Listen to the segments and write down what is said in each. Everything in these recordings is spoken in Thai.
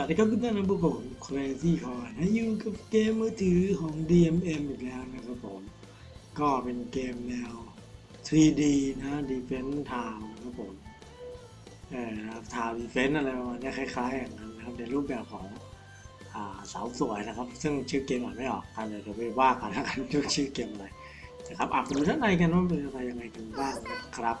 สวัสดีครับทุกท่านนะพวกผม Crazy c o r นะอยู่กับเกมมือถือของ DMM อีกแล้วนะครับผม ก็เป็นเกมแนว 3D นะ Defense Town นะครับผม เอ่อนะครับ Town Defense อะไรประมาณนี้คล้ายๆอย่างนั้นนะครับ ในรูปแบบของอ่าสาวสวยนะครับ ซึ่งชื่อเกมอ่านไม่ออกกันเลยเดี๋ยวไปว่ากันแล้วกันว่าชื่อเกมอะไรนะครับอะไปดูด้านในกันว่าเป็นอะไรยังไงกันบ้างนะครับ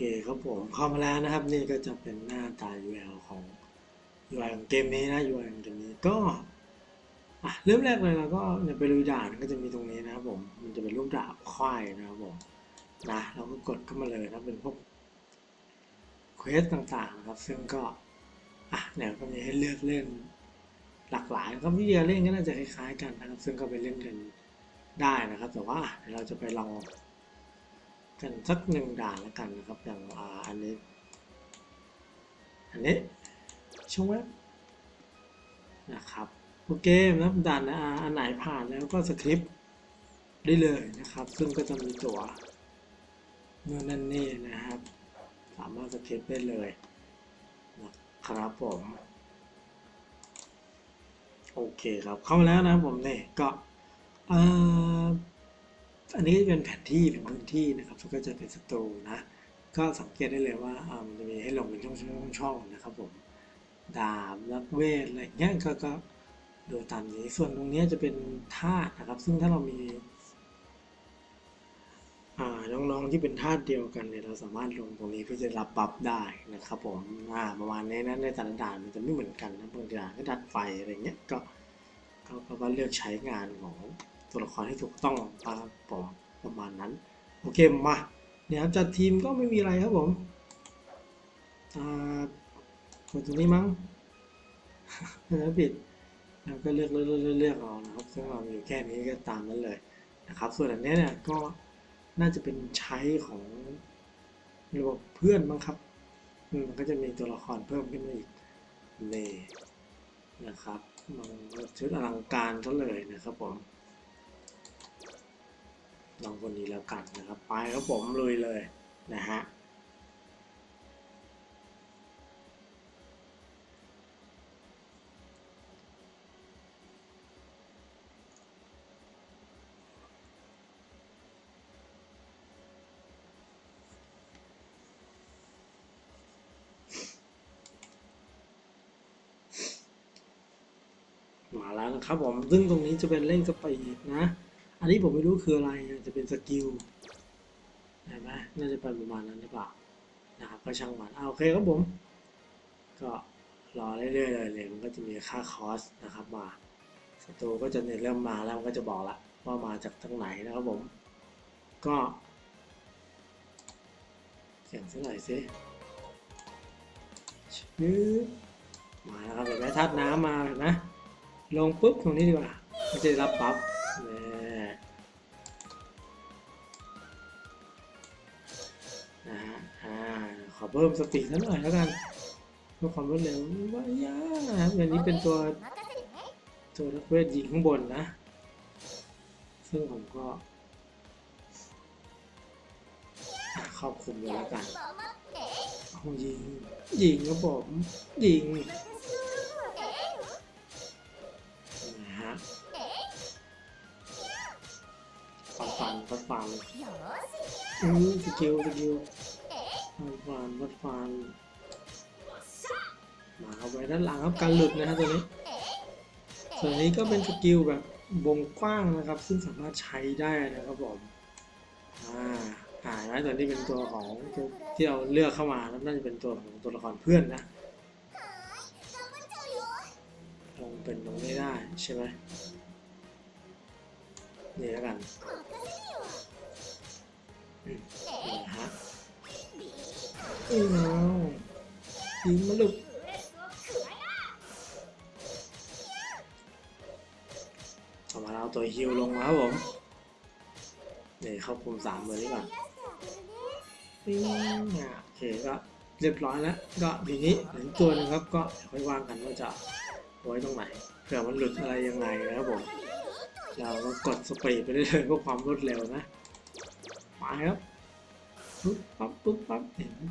คครับผมเข้ามาแล้วนะครับนี่ก็จะเป็นหน้าตา UL ของ UI ของเกมนี้นะ UI ของเกมนี้ก็เริ่มแรกเลยเราก็เนี่ยไปลุยด่านก็จะมีตรงนี้นะครับผมมันจะเป็นรูปดาบควายนะครับผมนะเราก็กดเข้ามาเลยนะเป็นพวกเควสต่างๆนะครับ ซึ่งก็อะเนี่ยก็มีให้เลือกเล่นหลากหลายก็วิธีการเล่นก็น่าจะคล้ายๆกันนะครับ ซึ่งก็ไปเล่นกันได้นะครับ แต่ว่าเราจะไปลอง กันสักหนึ่งด่านแล้วกันนะครับ อย่างอ่าอันนี้ อันนี้ช่วงเว็บนะครับโอเคนะครับด่านอ,าอันไหนผ่านแล้วก็สคริปต์ได้เลยนะครับ ซึ่งก็จะมีตัวเมื่อนั่นนี่นะครับ สามารถสคริปต์ได้เลยนะครับผมโอเคครับเข้ามาแล้วนะผมเนี่ยก็เอ่อ อันนี้ก็จะเป็นแผนที่เป็นพื้นที่นะครับแล้วก็จะเป็นสตูนะ ก็สังเกตได้เลยว่ามันจะมีให้ลงเป็นช่องๆช่องนะครับผมดาบนักเวทอะไรอย่างเงี้ยก็ก็ดูตามนี้ส่วนตรงนี้จะเป็นธาตุนะครับ ซึ่งถ้าเรามีน้องๆที่เป็นธาตุเดียวกันเนี่ยเราสามารถลงตรงนี้เพื่อจะรับบัฟได้นะครับผมอ่าประมาณนี้นะในแต่ละด่านมันจะไม่เหมือนกันนะบางด่านก็ดัดไฟอะไรเงี้ยก็ก็ก็ก็เลือกใช้งานของ ตัวละครให้ถูกต้องครับผมประมาณนั้น โอเคมาเนี่ยครับจัดทีมก็ไม่มีอะไรครับผมอ่าตรงนี้มั้งแล้วปิดแล้วก็เลือกเลือกเลือกเลือกเอานะครับซึ่งเรามีอยู่แค่นี้ก็ตามนั้นเลยนะครับ ส่วนอันนี้เนี่ยก็น่าจะเป็นใช้ของระบบเพื่อนบ้างครับอืมมันก็จะมีตัวละครเพิ่มขึ้นมาอีกนี่นะครับมันชุดอลังการซะเลยนะครับผม ลองคนนี้แล้วกันนะครับ ไปครับผมลุยเลยนะฮะมาแล้วนะครับผม ซึ่งตรงนี้จะเป็นเร่งสปีดนะ อันนี้ผมไม่รู้คืออะไรอาจจะเป็นสกิลเห็นไหมน่าจะเป็นประมาณนั้นหรือเปล่านะครับก็ช่างมันเอาโอเคครับผม ก็รอเรื่อยๆเลยเลยมันก็จะมีค่าคอสนะครับมาศัตรูก็จะเริ่มมาแล้วมันก็จะบอกละว่ามาจากทางไหนนะครับผม ก็เสียงสักหน่อยสิชื้อมาแล้วครับเห็นไหมธาตุน้ำมาเห็นไหมลงปุ๊บตรงนี้ดีกว่ามันจะรับปั๊บ พิ่มสติดซะหน่อยแล้วกันเพิ่มความรวดเร็วว่าย่ากอันนี้เป็นตัวตัวนักเวทยิงข้างบนนะ ซึ่งผมก็ครอบคลุมเลยแล้วกันยิงยิงครับผมยิงนะฮะปังปังปังปังสกิลสกิล วัฟนวัดฟานมาเอาไว้ด้านหลังครับการหลุดนะครับตัวนี้ส่วนนี้ก็เป็นสกิลแบบวงกว้างนะครับ ซึ่งสามารถใช้ได้นะครับผมอ่าหายนะตัวนี้เป็นตัวของที่เราเลือกเข้ามาแล้วน่าจะเป็นตัวของตัวละครเพื่อนนะลงเป็นลงไม่ได้ใช่ไหมนี่แล้วกันอืมนะฮะ อืมเอายิงมาลุกต่อมาเราตัวฮิวลงมาครับผมนี่เข้าคุมสามเลยดีกว่าปิ้งอะโอเคก็เรียบร้อยแล้ว ก็ทีนี้หลืออกตัวนึงครับก็ค่อยวางกันว่าจะไว้ตรงไหนเผื่อมันหลุดอะไรยังไงนะครับผมเราก็กดสปีดไปเรื่อยๆเพื่อความรวดเร็วนะไปครับ ปุ๊บปั๊บปุ๊บปั๊บ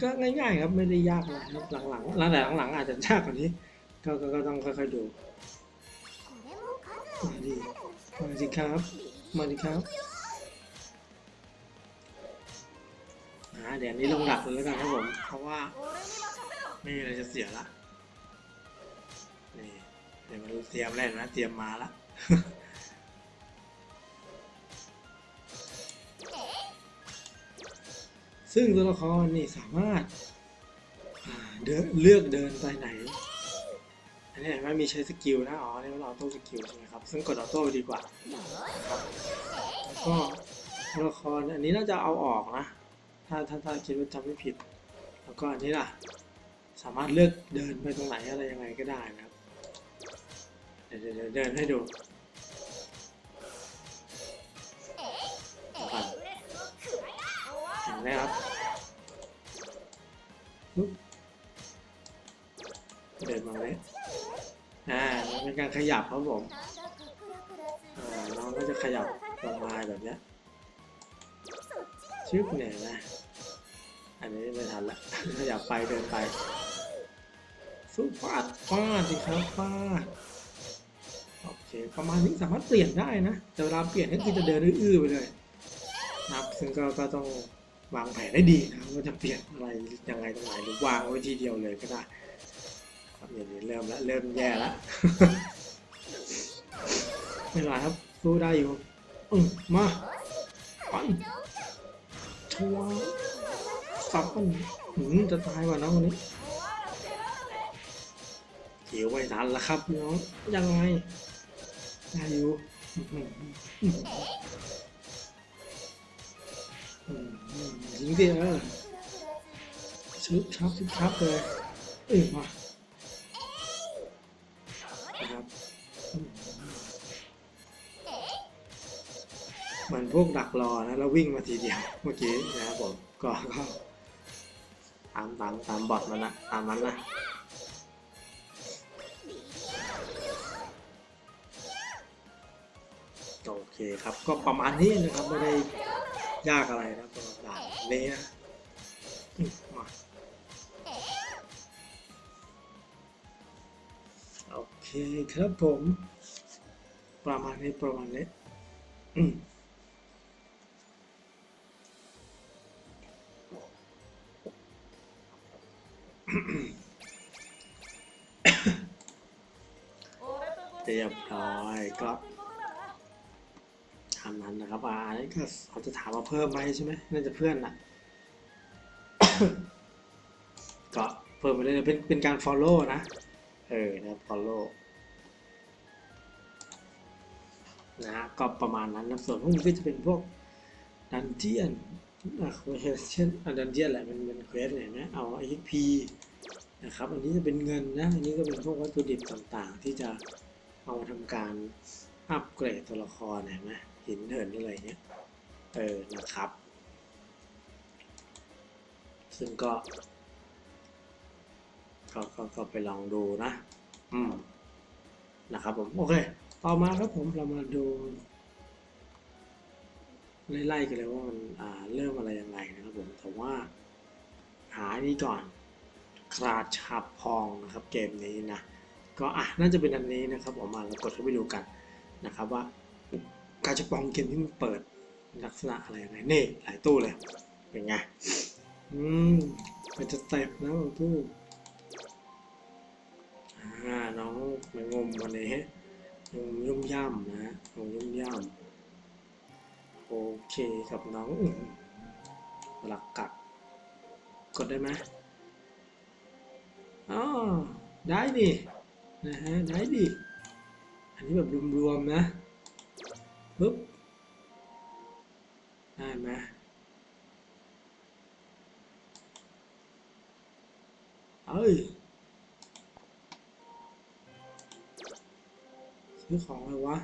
ก็ง่ายๆครับไม่ได้ยากหลังหลังหลังแต่หลังๆอาจจะยากกว่านี้ ก็ก็ต้องค่อยๆดูมาดีมาดีครับมาดีครับอ่าเดี๋ยวนี้ลงหลักเลยแล้วกันครับผมเพราะว่าไม่มีอะไรจะเสียละนี่เดี๋ยวมัเตรียมแล้วนะเตรียมมาละ ซึ่งตัวละครนี่สามารถเเลือกเดินไปไหน อันนี้เห็นไหมมีใช้สกิลนะ อ๋อนี่มันออโต้สกิลใช่ไหมครับ ซึ่งกดออโต้ดีกว่าแล้วก็ตัวละครอันนี้น่าจะเอาออกนะ ถ้าถ้าถ้าคิดว่าจำไม่ผิด แล้วก็อันนี้ล่ะ สามารถเลือกเดินไปตรงไหนอะไรยังไงก็ได้นะครับ เดี๋ยวเดินให้ดู นะครับเดินมาเลยอ่าเป็นการขยับครับผมอ่าน้องก็จะขยับลงมาแบบนี้ยชึบเนี่ยนะ อันนี้ไม่ทันละขยับไปเดินไปสู้ฟาดฟาดสิครับฟาดโอเคประมาณนี้สามารถเปลี่ยนได้นะ แต่เวลาเปลี่ยนก็คือจะเดินอื้อไปเลยนับซึ่งก็ต้อง วางแผนให้ดีนะครับว่าจะเปลี่ยนอะไรยังไงตรงไหนหรือวางไว้ทีเดียวเลยก็ได้ครับอย่างนี้เริ่มแล้วเริ่มแย่แล้วไม่เป็นไรครับสู้ได้อยู่อืมมาไปชัวร์สับมันหืมจะตายกว่าน้องคนนี้เขียวไม่ทันแล้วครับน้องยังไงได้อยู่ หือยิงดิเอชึบชับชึบชับเลยเอ้ยมานะครับเหมือนพวกดักรอนะแล้ววิ่งมาทีเดียวเมื่อกี้นะครับผมก็ก็ตามตามตามบอทมันนะตามมันนะโอเคครับก็ประมาณนี้นะครับไม่ได้ ยากอะไรนะสำหรับด่านนี้นะอืมมาโอเคครับผม ประมาณนี้ประมาณนี้อืมเรียบร้อยก็ ทำนั้นนะครับอ่าอันนี้ก็เขาจะถามว่าเพิ่มไหมใช่ไหมน่าจะเพื่อนน่ะก็เพิ่มไปเลยเป็นเป็นการ follow นะ เออนะ follow นะฮะก็ประมาณนั้นนะส่วนพวกนี้ก็จะเป็นพวกดันเจียนอะเช่นอะดันเจียนแหละมันเป็นเควสเนี่ยนะเอา XP นะครับ อันนี้จะเป็นเงินนะ อันนี้ก็เป็นพวกวัตถุดิบต่างๆ ที่จะเอามาทำการอัปเกรดตัวละครเห็นไหม หินเหินอะไรเงี้ย เออ นะครับ ซึ่งก็ก็ก็ก็ไปลองดูนะ อืม นะครับผม โอเค ต่อมาครับผมเรามาดูไล่ๆกันเลยว่ามันอ่าเริ่มอะไรยังไงนะครับผมแต่ว่าหาอันนี้ก่อนคราดฉาบพองนะครับเกมนี้นะ ก็อะน่าจะเป็นอันนี้นะครับออกมาเรากดเข้าไปดูกันนะครับว่า การจะปองเกมที่มันเปิดลักษณะอะไรยังไงนี่หลายตู้เลยเป็นไงอืมเป็นสเต็ปนะบางตู้อ่าน้องมันงมวันนี้งมยุ่มย่ำนะงมยุ่มย่ำโอเคกับน้องอื้อหือหลักกัดกดได้ไหมอ๋อได้ดินะฮะได้ดิอันนี้แบบรวมๆนะ ปึ๊บได้ไหมเอ้ยซื้อของเลยวะ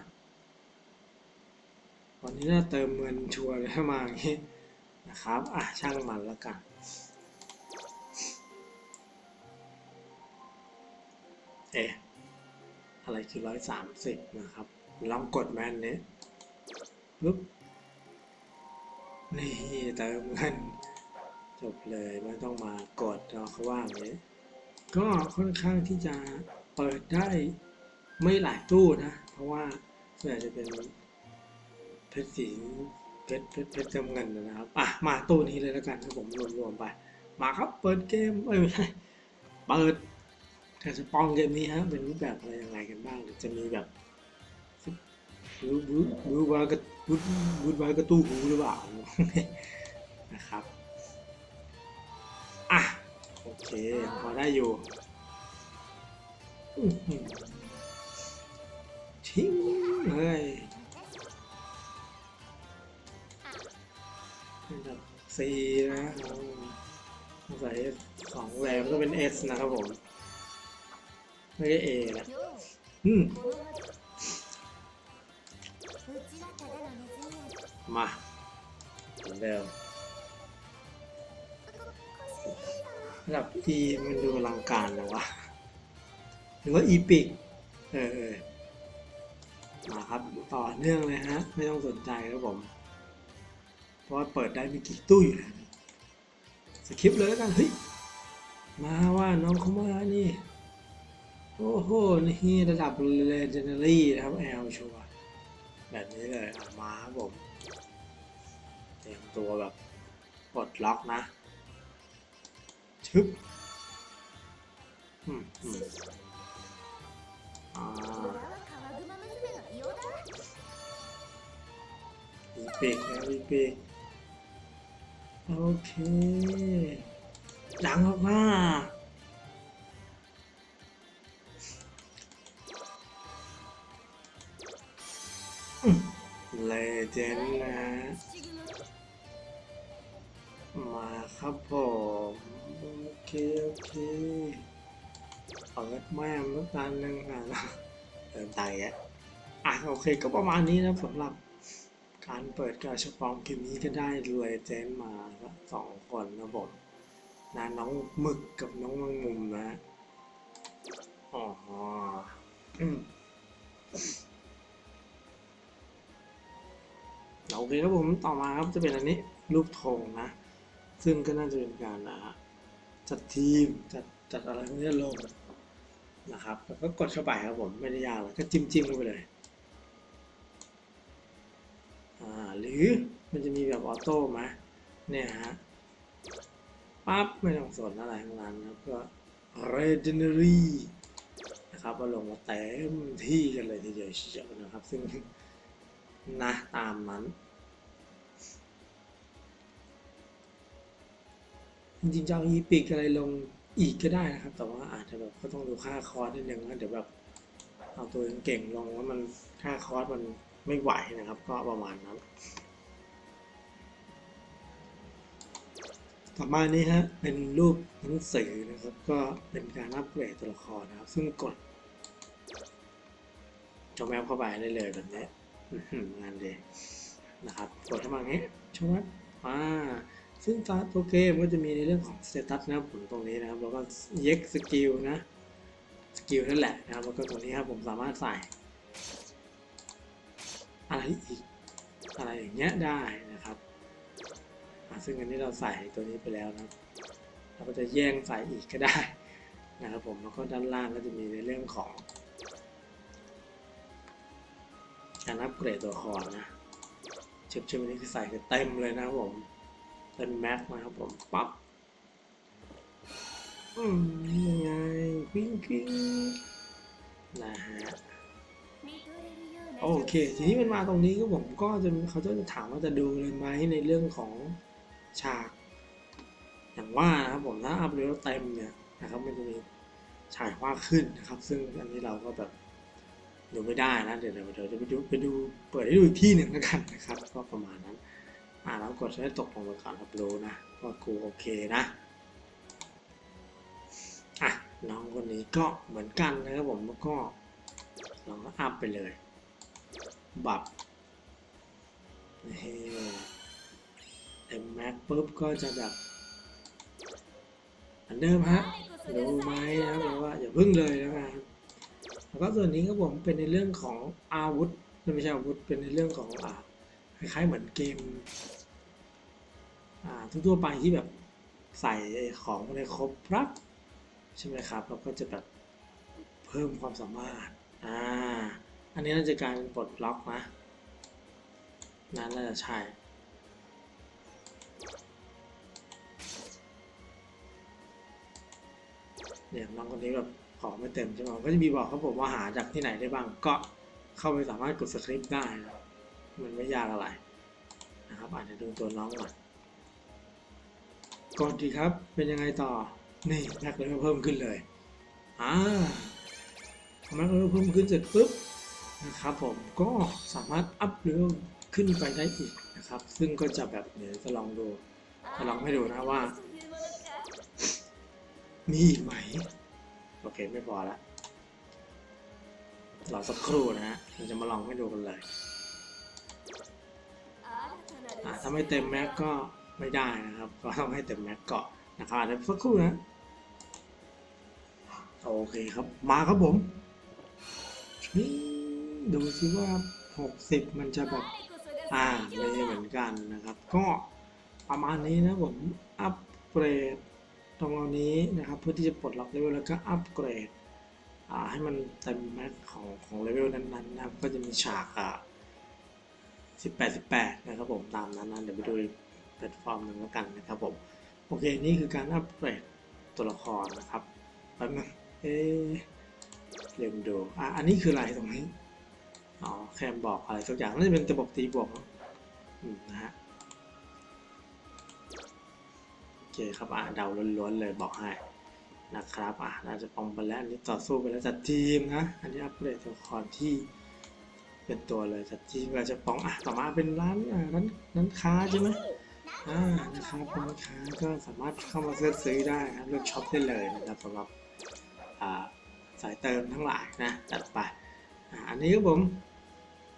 วันนี้น่าเติมเงินชัวร์เลยถ้ามาอย่างนี้นะครับ อะ ช่างมันแล้วกันเอ๊ะอะไรคือร้อยสามสิบนะครับ ลองกดแมนนี้ ปุ๊บนี่เติมเงินจบเลยไม่ต้องมากดเนาะเขาว่างนี้ก็ค่อนข้างที่จะเปิดได้ไม่หลายตู้นะ เพราะว่าส่วนใหญ่จะเป็นเพชรสีเพชรเพชรเพชรเติมเงินนะครับอะมาตู้นี้เลยแล้วกันครับผมรวมๆไป มาครับเปิดเกมเอ้ยไม่ใช่เปิดแต่สปองเกมนี้ฮะเป็นรูปแบบอะไรยังไงกันบ้างหรือจะมีแบบ บูบูบูวากระบูบูวากระตู้หูหรือเปล่านะครับอะโอเคพอได้อยู่ทิ้งเลยเป็นแบบซีนะสงสัยสองแรงก็เป็นเอสนะครับผม ไม่ใช่เอแหละอืม มาเหมือนเดิมระดับดีมันดูอลังการเลยวะหรือว่าอีพิกเออมาครับต่อเนื่องเลยฮะ ไม่ต้องสนใจครับผม เพราะเปิดได้มีกี่ตู้อยู่แล้วสคริปเลยแล้วกันเฮ้ยมาว่าน้องเขามานี่โอ้โห นี่ระดับเลเจนดารี่นะครับแอลชัวแบบนี้เลยเอามาครับผม ตัวแบบปลดล็อกนะ ชึบอืมอ่าอีปีกนะอีปีกโอเคดังมากเลเจนด์นะ มาครับผมโอเคโอเคเปิดแม่มแล้วกันหนึ่งอะเติมไตอะอะโอเคก็ประมาณนี้นะสำหรับการเปิดกาชาปองเกมนี้ก็ได้เลยเจนมาสองคนนะผมนะน้องหมึกกับน้องมังมุมนะอ๋อโอเคครับผมต่อมาครับจะเป็นอันนี้รูปธงนะ ซึ่งก็น่าจะเป็นการนะฮะจัดทีมจัดจัดอะไรพวกนี้ลงนะครับแล้วก็กดเข้าไปครับผมไม่ได้ยากเลยก็จิ้มจิ้มเข้าไปเลยอ่าหรือมันจะมีแบบออโต้ไหมเนี่ยฮะปั๊บไม่ต้องสนอะไรทั้งนั้นนะครับก็ legendary นะครับมาลงมาเต็มที่กันเลยทีเดียวเชียวนะครับ ซึ่งนะตามนั้น จริงๆจะเอาอีพิกอะไรลงอีกก็ได้นะครับ แต่ว่าอาจจะแบบก็ต้องดูค่าคอร์สนิดนึงนะเดี๋ยวแบบเอาตัวเก่งลงแล้วมันค่าคอร์สมันไม่ไหวนะครับ ก็ประมาณนั้นต่อมานี้ฮะเป็นรูปหนังสือนะครับ ก็เป็นการอัปเกรดตัวละครนะครับ ซึ่งกดจอมแมปเข้าไปได้เลยแบบนี้งานเดีนะครับกดเข้ามาอย่างนี้ชวัดอ่า ซึ่งตัวเกมก็จะมีในเรื่องของสเตตัสนะครับผมตรงนี้นะครับ แล้วก็เย็กสกิลนะสกิลนั่นแหละนะครับแล้วก็ตรงนี้ครับผมสามารถใส่ อะไรอีกอะไรอย่างเงี้ยได้นะครับซึ่งอันนี้เราใส่ตัวนี้ไปแล้วนะเราก็จะแย่งใส่อีกก็ได้นะครับผมแล้วก็ด้านล่างก็จะมีในเรื่องของการอัปเกรดตัวครนะเชิปเชิปอันนี้คือใส่เต็มเลยนะครับผม เป็นแม็กนะครับผมปั๊บอืมยังไงวิ่งกิ้งนะฮะโอเค ทีนี้มันมาตรงนี้ก็ผมก็จะเขาจะถามว่าจะดูเลยไหมในเรื่องของฉาก อย่างว่านะครับผมถ้าอัพเรลเต็มเนี่ยนะครับมันจะมีฉากมากขึ้นนะครับ ซึ่งอันนี้เราก็แบบดูไม่ได้นะเดี๋ยวเดี๋ยวเดี๋จะไปดูไปดูเปิดให้ดูที่หนึ่งแล้วกันนะครับก็ประมาณนั้น อ่าเรากดใช้ตกลงไปก่อนรับรู้นะว่ากูโอเคนะอะน้องคนนี้ก็เหมือนกันนะครับผมแล้วก็ลองอัพไปเลย บับเฮ้เต็มแม็กปุ๊บก็จะแบบอันเดิมฮะรู้ไหมนะครับว่าอย่าพึ่งเลยนะครับแล้วก็ส่วนนี้ก็ผมเป็นในเรื่องของอาวุธไม่ใช่อาวุธเป็นในเรื่องของอ่า คล้ายๆเหมือนเกมทั่วๆไปที่แบบใส่ของมาในครบครับใช่ไหมครับเราก็จะแบบเพิ่มความสามารถอ่าอันนี้น่าจะการปลดล็อกนะนั่นน่าจะใช่เนี่ยน้องคนนี้แบบของไม่เต็มใช่ไหมก็จะมีบอกครับผมว่าหาจากที่ไหนได้บ้าง ก็เข้าไปสามารถกดสคริปต์ได้นะ มันไม่ยากอะไรนะครับอาจจะดูตัวน้องก่อนก่อนดีครับเป็นยังไงต่อ นี่แม็กเลยเพิ่มขึ้นเลยอ่าแม็กเลยเพิ่มขึ้นเสร็จปุ๊บนะครับผมก็สามารถอัพเลเวลขึ้นไปได้อีกนะครับ ซึ่งก็จะแบบเดี๋ยวจะลองดูจะลองให้ดูนะว่า มีอีกไหม โอเคไม่พอละรอสักครู่นะฮะเราจะมาลองให้ดูกันเลย ถ้าไม่เต็มแม็กก็ไม่ได้นะครับ ก็ต้องให้เต็มแม็กก่อนนะครับเดี๋ยวสักครู่นะ โอเคครับ มาครับผม ดูซิว่า 60 มันจะแบบ อ่าไม่เหมือนกันนะครับ ก็ประมาณนี้นะผม อัปเกรดตรงนี้นะครับ เพื่อที่จะปลดล็อกเลเวลแล้วก็อัปเกรดอ่าให้มันเต็มแม็กของของเลเวลนั้นๆนะครับก็จะมีฉากอ่า 18 18 นะครับผมตามนั้นนะเดี๋ยวไปดูแพลตฟอร์มหนึ่งแล้วกันนะครับผม โอเค นี่คือการอัปเกรดตัวละครนะครับแป๊บนึงเอ๊เรียมดูอะอันนี้คืออะไรตรงนี้อ๋อแคมบอกอะไรสักอย่างน่าจะเป็นระบบตีบวกนอะอืมนะฮะโอเคครับอะเดาล้วนๆเลยบอกให้นะครับอะน่าจะปองไปแล้วอันนี้ต่อสู้ไปแล้วจัดทีมนะ อันนี้อัปเกรดตัวละครที่ เป็นตัวเลยจัดทีมเราจะป้องอะต่อมาเป็นร้านอ่าร้านร้านค้าใช่ไหมอ่านะครับร้านค้าก็สามารถเข้ามาเลือกซื้อได้นะเลือกช็อปได้เลยนะครับสำหรับอ่าสายเติมทั้งหลายนะจัดไปอ่าอันนี้ครับผม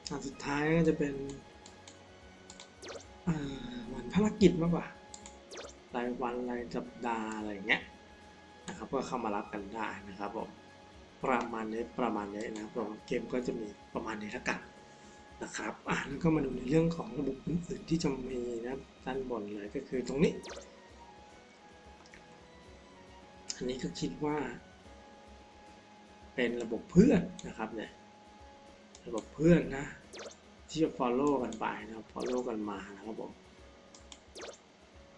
อันสุดท้ายก็จะเป็นอ่าเหมือนภารกิจมากกว่ารายวันรายสัปดาห์อะไรอย่างเงี้ยนะครับก็เข้ามารับกันได้นะครับผม ประมาณนี้ประมาณนี้นะครับผมเกมก็จะมีประมาณนี้ล้วกันนะครับอ่าแล้วก็มาดูในเรื่องของระบบอื่นๆที่จะมีนะด้านบนเลยก็คือตรงนี้ อันนี้ก็คิดว่า เป็นระบบเพื่อนนะครับเนี่ยระบบเพื่อนนะ ที่จะ follow กันไปนะครับ follow กันมานะครับผม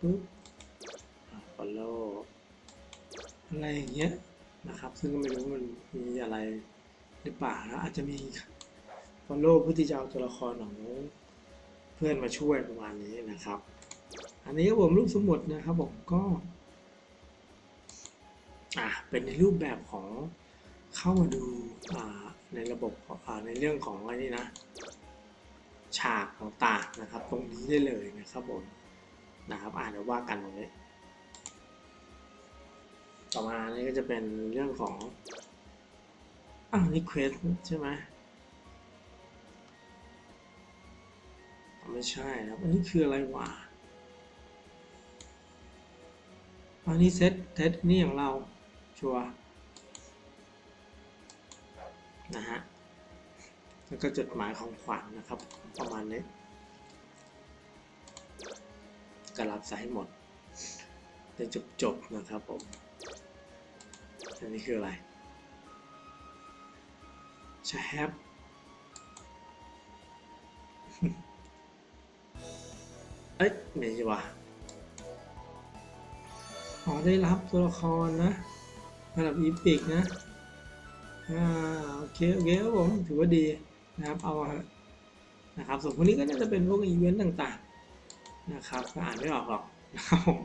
ปุ๊บอ่า follow อะไรอย่างเงี้ย นะครับ ซึ่งก็ไม่รู้มันมีอะไรหรือเปล่านะอาจจะมี follow เพื่อที่จะเอาตัวละครของเพื่อนมาช่วยประมาณนี้นะครับ อันนี้ครับผมรูปสมุดนะครับผมก็อะเป็นในรูปแบบของเข้ามาดูอ่าในระบบองอ่าในเรื่องของอะไรนี่นะ ฉากต่างๆนะครับ ตรงนี้ได้เลยนะครับผมนะครับอ่านแล้วว่ากันตรงนี้ ต่อมานี่ก็จะเป็นเรื่องของอ้าวนี่เควสใช่ไหมไม่ใช่นะครับ อันนี้คืออะไรวะอันนี้เซตเซตนี่ของเราชัวร์นะฮะ แล้วก็จดหมายของขวัญนนะครับ ประมาณนี้ก็รับสายหมดได้จบจบๆนะครับผม อันนี้คืออะไรชาแฮปเอ้ยไม่ใช่ว่ะอ๋อได้รับตัวละครนะระดับอีพิกนะ อ่า โอเค โอเคครับผม ถือว่าดีนะครับ เอาเถอะนะครับ ส่วนพวกนี้ก็น่าจะเป็นพวกอีเวนต์ต่างๆ นะครับก็อ่านไม่ออกหรอกนะครับผม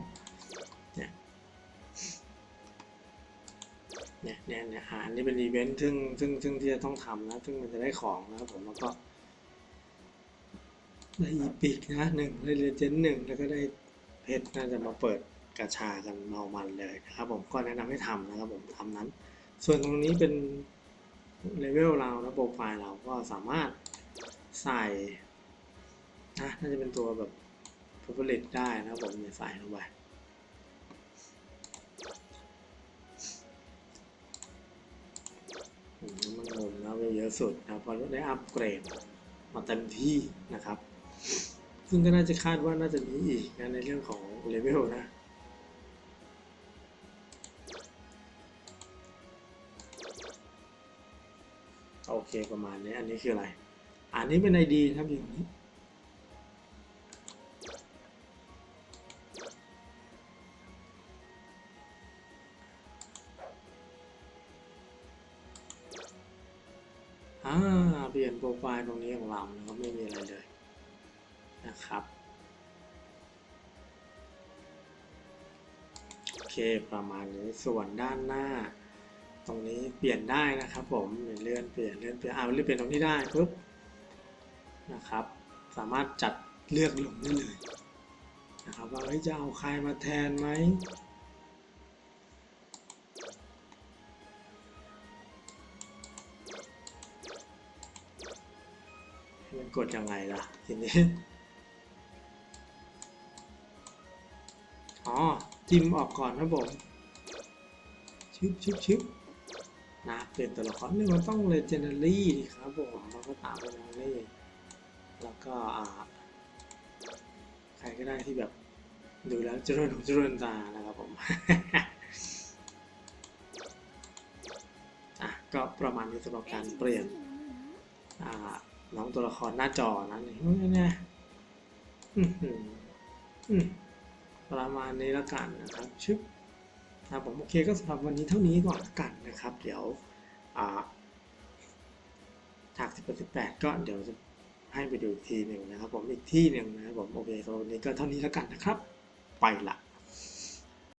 เนี่ยเนี่ยเนี่ยอ่านนี่เป็นอีเวนต์ซึ่งซึ่งซึ่งที่จะต้องทำนะ ซึ่งมันจะได้ของนะครับผมแล้วก็ได้อีพิกนะหนึ่งได้เลเจนด์หนึ่งแล้วก็ได้เพชรน่าจะมาเปิดกระชากันเมามันเลยนะครับผมก็แนะนำให้ทำนะครับผมทำนั้น ส่วนตรงนี้เป็นเลเวลเรานะโปรไฟล์เราก็สามารถใส่นะน่าจะเป็นตัวแบบ p o p u l a t e ได้นะครับผมใส่ลงไปอืมมันงงนะ ไปเยอะสุดนะเพราะได้อัปเกรดมาเต็มที่นะครับ ซึ่งก็น่าจะคาดว่าน่าจะมีอีกนะในเรื่องของเลเวลนะโอเคประมาณนี้อันนี้คืออะไร อันนี้เป็นไอดีครับอย่างนี้ เราไม่มีอะไรเลยนะครับ โอเคประมาณนี้ส่วนด้านหน้า ตรงนี้เปลี่ยนได้นะครับผมเลื่อนเปลี่ยนเลื่อนเปลี่ยนอ่าเลื่อนเปลี่ยนตรงนี้ได้ปุ๊บนะครับ สามารถจัดเลือกลงได้เลยนะครับว่าจะเอาใครมาแทนไหม กดยังไงล่ะทีนี้ อ๋อจิ้มออกก่อนนะผมชึบชึบชึบนะเปลี่ยนตัวละครนี่มันต้อง legendary ดิครับผมมันก็ตาม legendary แล้วก็อ่าใครก็ได้ที่แบบดูแล้วเจริญหูเจริญตานะครับผมอะก็ประมาณนี้สำหรับการเปลี่ยนอ่า น้องตัวละครหน้าจอนั้นนี่เนี่ยอืมประมาณนี้ล้วกันนะครับชึบนะผมโอเคก็สำหรับวันนี้เท่านี้ก่อนละกันนะครับ เดี๋ยวอ่าฉาก10 18ก็เดี๋ยวจะให้ไปดูอีกทีหนึ่งนะครับ ผมอีกที่หนึ่งนะครับผมโอเคสำหรับวันนี้ก็เท่านี้ล้วกันนะครับ ไปละ